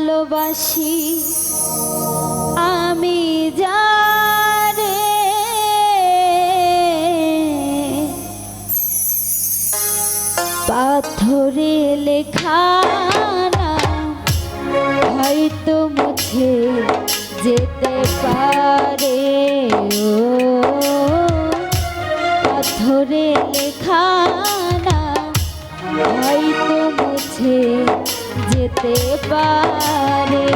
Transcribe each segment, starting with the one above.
ভালোবাসি। আমি জানে। পাথরে লেখা হয়তো মুখে যেতে পারে। ও পাথরে লেখা হয়তো মুছে যেতে পারে।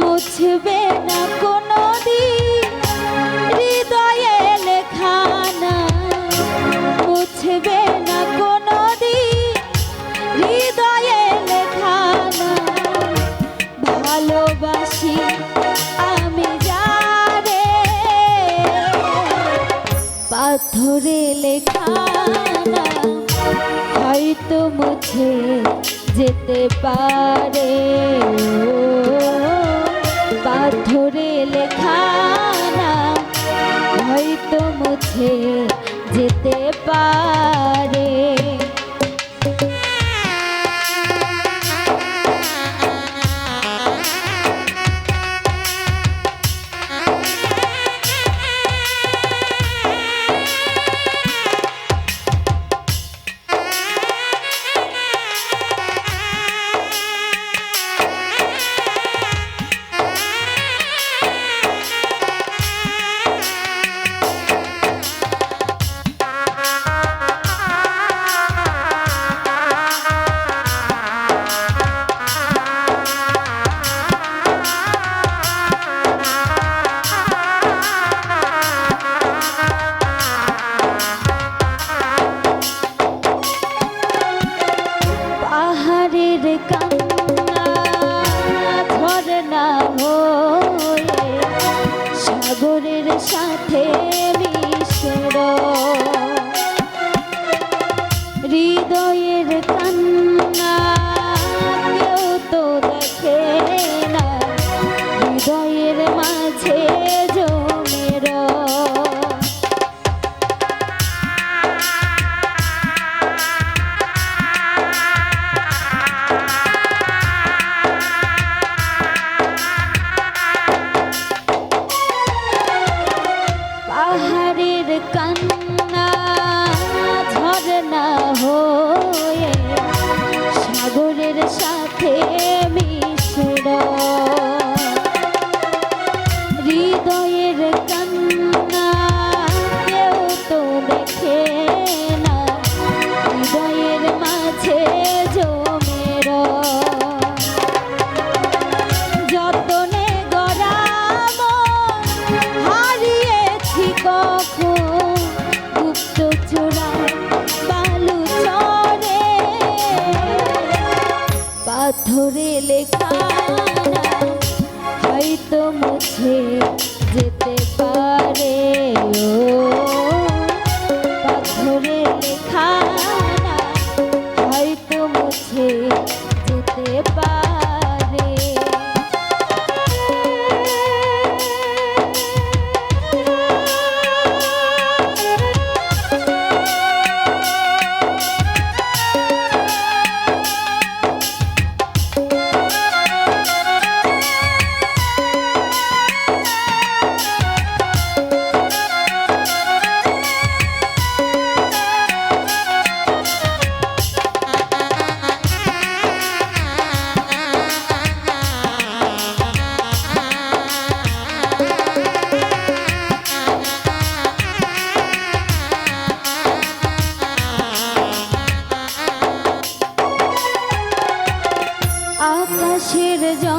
মুছবে না কোনো দিন হৃদয়ে লেখানা। মুছবে না কোনো দিন হৃদয়ে লেখানা। ভালোবাসি আমি যারে। পাথরে লেখা তো মুছে যেতে পারে। সাথে গাছের জল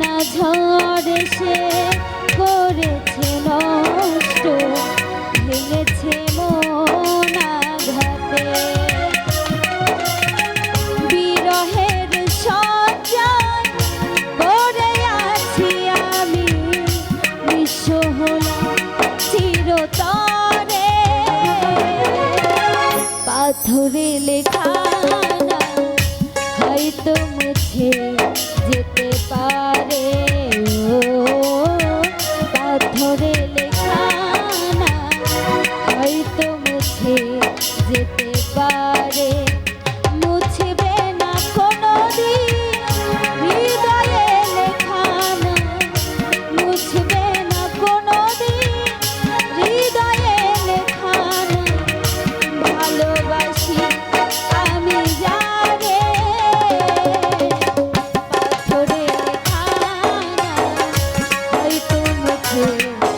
না ঝড় সে করেছে নষ্ট, ভেঙেছে মনাঘাতে বিরহের সঞ্চয় করে আছি আমি বিশ্ব হলাম চিরতরে। পাথরে লেখা হয়তো মুছে Thank you.